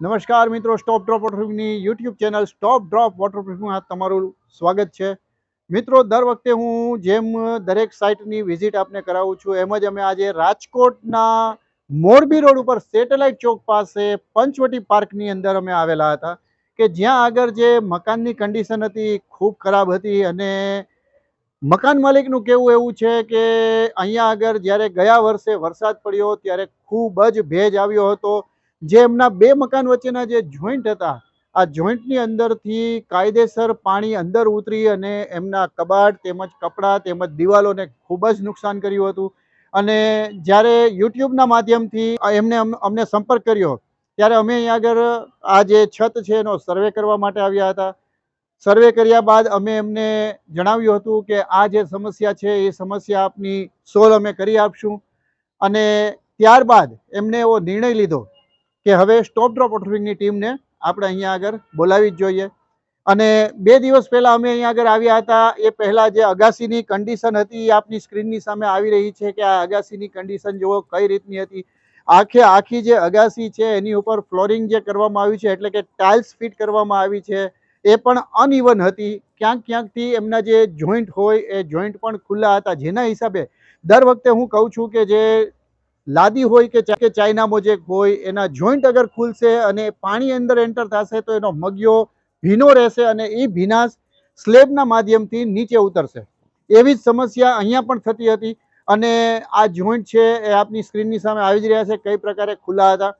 નમસ્કાર મિત્રો stop drop વોટરપ્રૂફની યુટ્યુબ ચેનલ સ્ટોપ ડ્રોપ વોટરપ્રૂફમાં તમારું સ્વાગત છે. મિત્રો, દર વખતે હું જેમ દરેક સાઇટની વિઝિટ આપને કરાવું છું, એમ જ અમે આજે રાજકોટના મોરબી રોડ ઉપર સેટેલાઇટ ચોક પાસે પંચવટી પાર્કની અંદર અમે આવેલા હતા કે જ્યાં આગળ જે મકાનની કન્ડિશન હતી ખૂબ ખરાબ હતી અને મકાન માલિકનું કહેવું એવું છે કે અહીંયા આગળ જ્યારે ગયા વર્ષે વરસાદ પડ્યો, ત્યારે ખૂબ જ ભેજ આવ્યો હતો. જે એમના બે મકાન વચ્ચેના જે જોઈન્ટ હતા, આ જોઈન્ટની અંદરથી કાયદેસર પાણી અંદર ઉતરી અને એમના કબાટ તેમજ કપડાં તેમજ દિવાલોને ખૂબ જ નુકસાન કર્યું હતું. અને જ્યારે યુટ્યુબના માધ્યમથી એમને અમ- અમને સંપર્ક કર્યો, ત્યારે અમે અહીંયા આગળ આ જે છત છે એનો સર્વે કરવા માટે આવ્યા હતા. સર્વે કર્યા બાદ અમે એમને જણાવ્યું હતું કે આ જે સમસ્યા છે, એ સમસ્યા આપની સોલ્વ અમે કરી આપશું. અને ત્યારબાદ એમને એવો નિર્ણય લીધો કે હવે સ્ટોપ ડ્રોપ વોટરવિંગની ટીમને આપણે અહીંયા આગળ બોલાવી જ જોઈએ. અને બે દિવસ પહેલાં અમે અહીંયા આગળ આવ્યા હતા, એ પહેલાં જે અગાસીની કન્ડિશન હતી એ આપની સ્ક્રીનની સામે આવી રહી છે કે આ અગાસીની કન્ડિશન જુઓ કઈ રીતની હતી. આખે આખી જે અગાસી છે એની ઉપર ફ્લોરિંગ જે કરવામાં આવ્યું છે, એટલે કે ટાઇલ્સ ફિટ કરવામાં આવી છે, એ પણ અનઇવન હતી. ક્યાંક ક્યાંકથી એમના જે જોઈન્ટ હોય એ જોઈન્ટ પણ ખુલ્લા હતા. જેના હિસાબે દર વખતે હું કહું છું કે જે લાદી હોય કે ચાઇના મોજેક હોય, એના જોઈન્ટ અગર ખુલશે અને પાણી અંદર એન્ટર થશે, તો એનો મગિયો ભીનો રહેશે અને એ ભીનાશ સ્લેબના માધ્યમથી નીચે ઉતરશે. એવી જ સમસ્યા અહીંયા પણ થતી હતી અને આ જોઈન્ટ છે એ આપની સ્ક્રીનની સામે આવી જ રહ્યા છે, કઈ પ્રકારે ખુલ્લા હતા.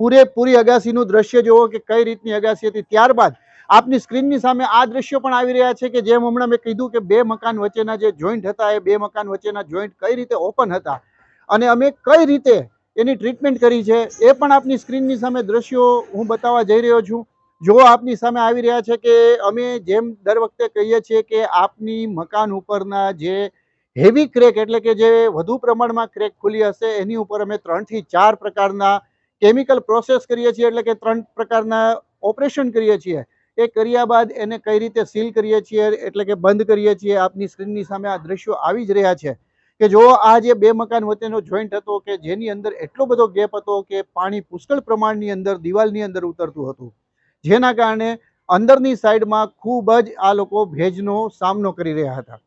પૂરેપૂરી અગાસીનું દ્રશ્ય જુઓ કે કઈ રીતની અગાસી હતી. ત્યારબાદ આપની સ્ક્રીનની સામે આ દ્રશ્યો પણ આવી રહ્યા છે કે જેમ હમણાં મેં કીધું કે બે મકાન વચ્ચેના જે જોઈન્ટ હતા, એ બે મકાન વચ્ચેના જોઈન્ટ કઈ રીતે ઓપન હતા? અને અમે કઈ રીતે એની ટ્રીટમેન્ટ કરી છે એ પણ આપની સ્ક્રીનની સામે દ્રશ્યો હું બતાવવા જઈ રહ્યો છું. જો આપની સામે આવી રહ્યા છે કે અમે જેમ દર વખતે કહીએ છીએ કે આપની મકાન ઉપરના જે હેવી ક્રેક એટલે કે જે વધુ પ્રમાણમાં ક્રેક ખુલી હશે એની ઉપર અમે ત્રણથી ચાર પ્રકારના કેમિકલ પ્રોસેસ કરીએ છીએ એટલે કે ત્રણ પ્રકારના ઓપરેશન કરીએ છીએ. એ કર્યા બાદ એને કઈ રીતે સીલ કરીએ છીએ એટલે કે બંધ કરીએ છીએ આપની સ્ક્રીનની સામે આ દ્રશ્યો આવી જ રહ્યા છે. કે જો આ જે બે મકાન વચ્ચેનો જોઈન્ટ હતો કે જેની અંદર એટલો બધો ગેપ હતો કે પાણી પુષ્કળ પ્રમાણની અંદર દિવાલની અંદર ઉતરતું હતું, જેના કારણે અંદરની સાઈડમાં ખૂબ જ આ લોકો ભેજનો સામનો કરી રહ્યા હતા.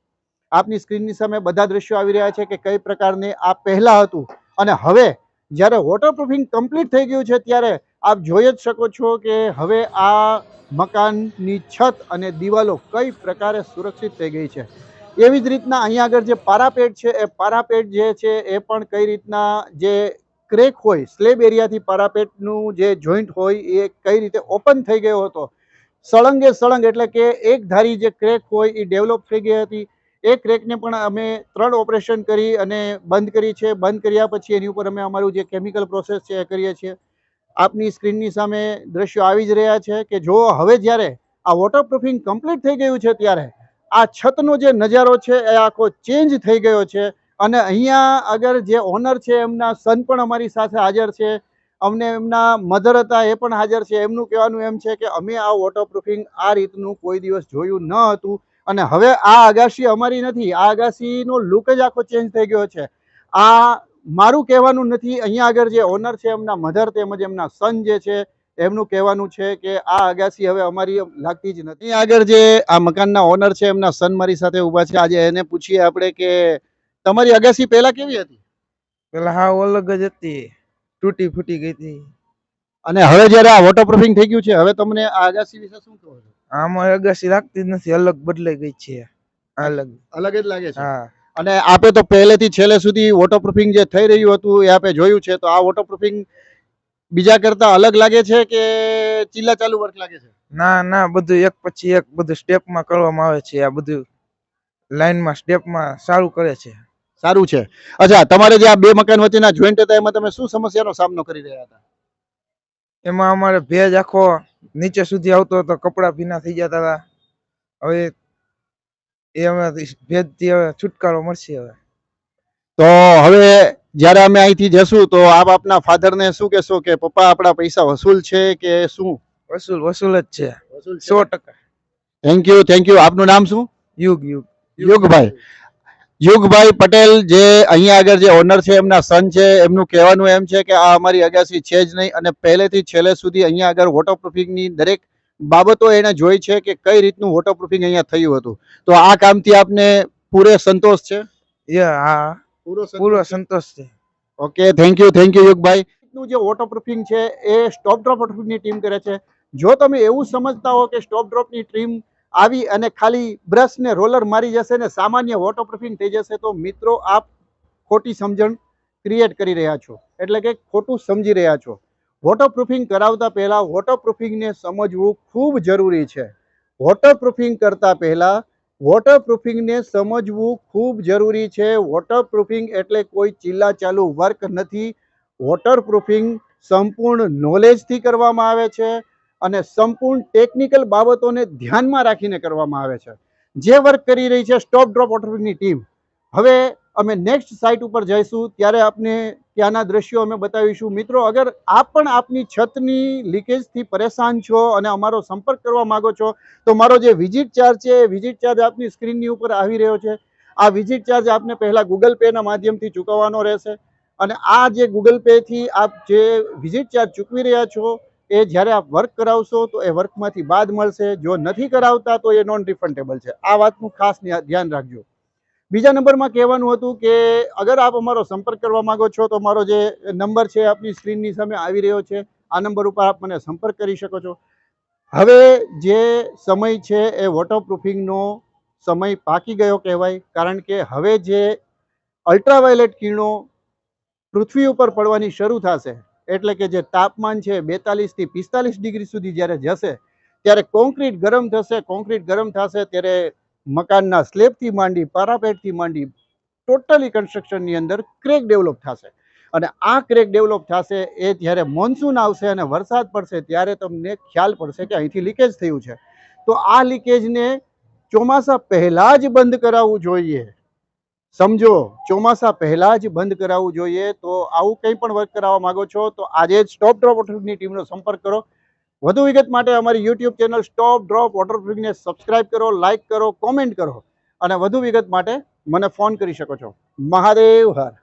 આપની સ્ક્રીનની સામે બધા દ્રશ્યો આવી રહ્યા છે કે કઈ પ્રકારને આ પહેલા હતું અને હવે જ્યારે વોટરપ્રૂફિંગ કમ્પ્લીટ થઈ ગયું છે ત્યારે આપ જોઈ જ શકો છો કે હવે આ મકાનની છત અને દિવાલો કઈ પ્રકારે સુરક્ષિત થઈ ગઈ છે. એવી જ રીતના અહીંયા આગળ જે પારાપેટ છે, એ પારાપેટ જે છે, એ પણ કઈ રીતના જે ક્રેક હોય, સ્લેબ એરિયાથી પારાપેટનું જે જોઈન્ટ હોય, એ કઈ રીતે ઓપન થઈ ગયો હતો? સળંગે સળંગ એટલે કે એક ધારી જે ક્રેક હોય, એ ડેવલપ થઈ ગઈ હતી. એ ક્રેકને પણ અમે ત્રણ ઓપરેશન કરી અને બંધ કરી છે. બંધ કર્યા પછી એની ઉપર અમે અમારું જે કેમિકલ પ્રોસેસ છે, એ કરીએ છીએ. આપની સ્ક્રીનની સામે દ્રશ્યો આવી જ રહ્યા છે કે જો હવે જ્યારે આ વોટરપ્રૂફિંગ કમ્પ્લીટ થઈ ગયું છે ત્યારે આ છતનો જે નજારો છે એ આખો ચેન્જ થઈ ગયો છે. અને અહીંયા અગર જે ઓનર છે, એમના સન પણ અમારી સાથે હાજર છે. અમને એમના મધર હતા એ પણ હાજર છે. એમનું કહેવાનું એમ છે કે અમે આ વોટરપ્રૂફિંગ આ રીતનું કોઈ દિવસ જોયું ન હતું. અને હવે આ અગાસી અમારી નથી. આ અગાસીનો લુક જ આખો ચેન્જ થઈ ગયો છે. આ મારું કહેવાનું નથી. અહીંયા આગળ જે ઓનર છે, એમના મધર તેમજ એમના સન જે છે એમનું કહેવાનું છે કે આ અગાસી હવે અમારી લાગતી જ નથી. આગળ જે આ મકાનના ઓનર છે એમના સન મારી સાથે ઊભા છે. આજે એને પૂછીએ આપણે કે તમારી અગાસી પહેલા કેવી હતી? પેલા હા અલગ જ હતી. તૂટી ફૂટી ગઈ હતી. અને હવે જ્યારે આ વોટરપ્રૂફિંગ થઈ ગયું છે હવે તમને આ અગાસી વિશે શું કહો છો? આમાં અગાસી લાગતી જ નથી અલગ બદલાઈ ગઈ છે. અલગ. અલગ જ લાગે છે. હા. અને આપે તો પહેલેથી છેલ્લે સુધી વોટરપ્રૂફિંગ જે થઈ રહ્યું હતું એ આપે જોયું છે તો આ વોટરપ્રૂફિંગ બીજા કરતા અલગ લાગે છે કે ચીલા ચાલુ વર્ક લાગે છે? ના ના બધું એક પછી એક બધું સ્ટેપમાં કરવામાં આવે છે. આ બધું લાઈનમાં સ્ટેપમાં સારું કરે છે. સારું છે. અચ્છા તમારે જે આ બે મકાન વચ્ચેના જોઈન્ટ હતા એમાં તમે શું સમસ્યાનો સામનો કરી રહ્યા હતા? એમાં અમારે ભેજ આખો નીચે સુધી આવતો હતો કપડાં ભીના થઈ જતા હતા. હવે એ અમે ભેજથી હવે છુટકારો મળશે હવે. તો હવે જ્યારે અમે અહીંથી જશું તો આપ આપના ફાધરને શું કહેશો કે પપ્પા આપણા પૈસા વસૂલ છે કે શું? વસૂલ વસૂલ જ છે. વસૂલ સો ટકા. થેન્ક યુ થેન્ક યુ આપનું નામ શું? યુગ યુગ. યુગભાઈ. યુગભાઈ પટેલ જે અહીંયા આગળ જે ઓનર છે એમના સન છે એમનું કહેવાનું એમ છે કે આ અમારી અગાસી છે જ નહીં. અને પહેલેથી છેલ્લે સુધી અહીંયા આગળ વોટરપ્રૂફિંગની દરેક બાબતો એણે જોઈ છે કે કઈ રીતનું વોટરપ્રૂફિંગ અહીંયા થયું હતું. તો આ કામથી આપને પૂરે સંતોષ છે? યા હા. પૂરો સંતોષ છે. Okay thank you thank you યુગભાઈ નું જે વોટરપ્રૂફિંગ છે એ સ્ટોપ ડ્રોપ વોટરપ્રૂફિંગની ટીમ કરે છે. જો તમે એવું સમજતા હો કે સ્ટોપ ડ્રોપની ટીમ આવી અને ખાલી બ્રશ ને રોલર મારી જશે ને સામાન્ય વોટરપ્રૂફિંગ થઈ જશે તો મિત્રો આપ ખોટી સમજણ ક્રિએટ કરી રહ્યા છો. એટલે કે ખોટું સમજી રહ્યા છો. વોટરપ્રૂફિંગ કરાવતા પહેલાં વોટરપ્રૂફિંગને સમજવું ખૂબ જરૂરી છે. વોટરપ્રૂફિંગ કરતાં પહેલાં વોટરપ્રૂફિંગને સમજવું ખૂબ જરૂરી છે. વોટરપ્રૂફિંગ એટલે કોઈ ચિલ્લા ચાલુ વર્ક નથી. વોટરપ્રૂફિંગ સંપૂર્ણ નોલેજથી કરવામાં આવે છે અને સંપૂર્ણ ટેકનિકલ બાબતોને ધ્યાનમાં રાખીને કરવામાં આવે છે. જે વર્ક કરી રહી છે સ્ટોપ ડ્રોપ વોટરપ્રૂફિંગની ટીમ હવે અમે નેક્સ્ટ સાઇટ ઉપર જઈશું, ત્યારે આપને ત્યાંના દ્રશ્યો અમે બતાવીશું. મિત્રો, અગર આપ પણ આપની છતની લીકેજથી પરેશાન છો અને અમારો સંપર્ક કરવા માગો છો, તો મારો જે વિઝિટ ચાર્જ છે એ વિઝિટ ચાર્જ આપની સ્ક્રીનની ઉપર આવી રહ્યો છે. આ વિઝિટ ચાર્જ આપને પહેલાં ગૂગલ પેના માધ્યમથી ચૂકવવાનો રહેશે. અને આ જે ગૂગલ પેથી આપ જે વિઝિટ ચાર્જ ચૂકવી રહ્યા છો, એ જ્યારે આપ વર્ક કરાવશો, તો એ વર્કમાંથી બાદ મળશે. જો નથી કરાવતા, તો એ નોન રિફંડેબલ છે. આ વાતનું ખાસ ધ્યાન રાખજો. બીજા નંબરમાં કહેવાનું હતું કે અગર આપ અમારો સંપર્ક કરવા માંગો છો, તો મારો જે નંબર છે આપની સ્ક્રીનની સામે આવી રહ્યો છે. આ નંબર ઉપર આપ મને સંપર્ક કરી શકો છો. હવે જે સમય છે એ વોટરપ્રૂફિંગનો સમય પાકી ગયો કહેવાય. કારણ કે હવે જે અલ્ટ્રાવાયોલેટ કિરણો પૃથ્વી ઉપર પડવાની શરૂ થશે, એટલે કે જે તાપમાન છે બેતાલીસથી પિસ્તાલીસ ડિગ્રી સુધી જ્યારે જશે, ત્યારે કોન્ક્રીટ ગરમ થશે કોન્ક્રીટ ગરમ થશે, ત્યારે મકાનના સ્લેબથી માંડી, પારાપેટથી માંડી ટોટલી કન્સ્ટ્રક્શનની અંદર ક્રેક ડેવલપ થશે. અને આ ક્રેક ડેવલપ થશે એ જ્યારે મોન્સૂન આવશે અને વરસાદ પડશે ત્યારે તમને ખ્યાલ પડશે કે અહીંથી લીકેજ થયું છે. તો આ લીકેજને ચોમાસા પહેલાં જ બંધ કરાવવું જોઈએ. સમજો, ચોમાસા પહેલાં જ બંધ કરાવવું જોઈએ. તો આવું કંઈ પણ વર્ક કરાવવા માંગો છો તો આજે જ સ્ટોપ ડ્રોપ ટીમનો સંપર્ક કરો. વધુ વિગત માટે અમારી યુટ્યુબ ચેનલ સ્ટોપ ડ્રોપ વોટરપ્રૂફિંગને સબસ્ક્રાઇબ કરો લાઇક કરો કોમેન્ટ કરો અને વધુ વિગત માટે મને ફોન કરી શકો છો. મહાદેવ હર.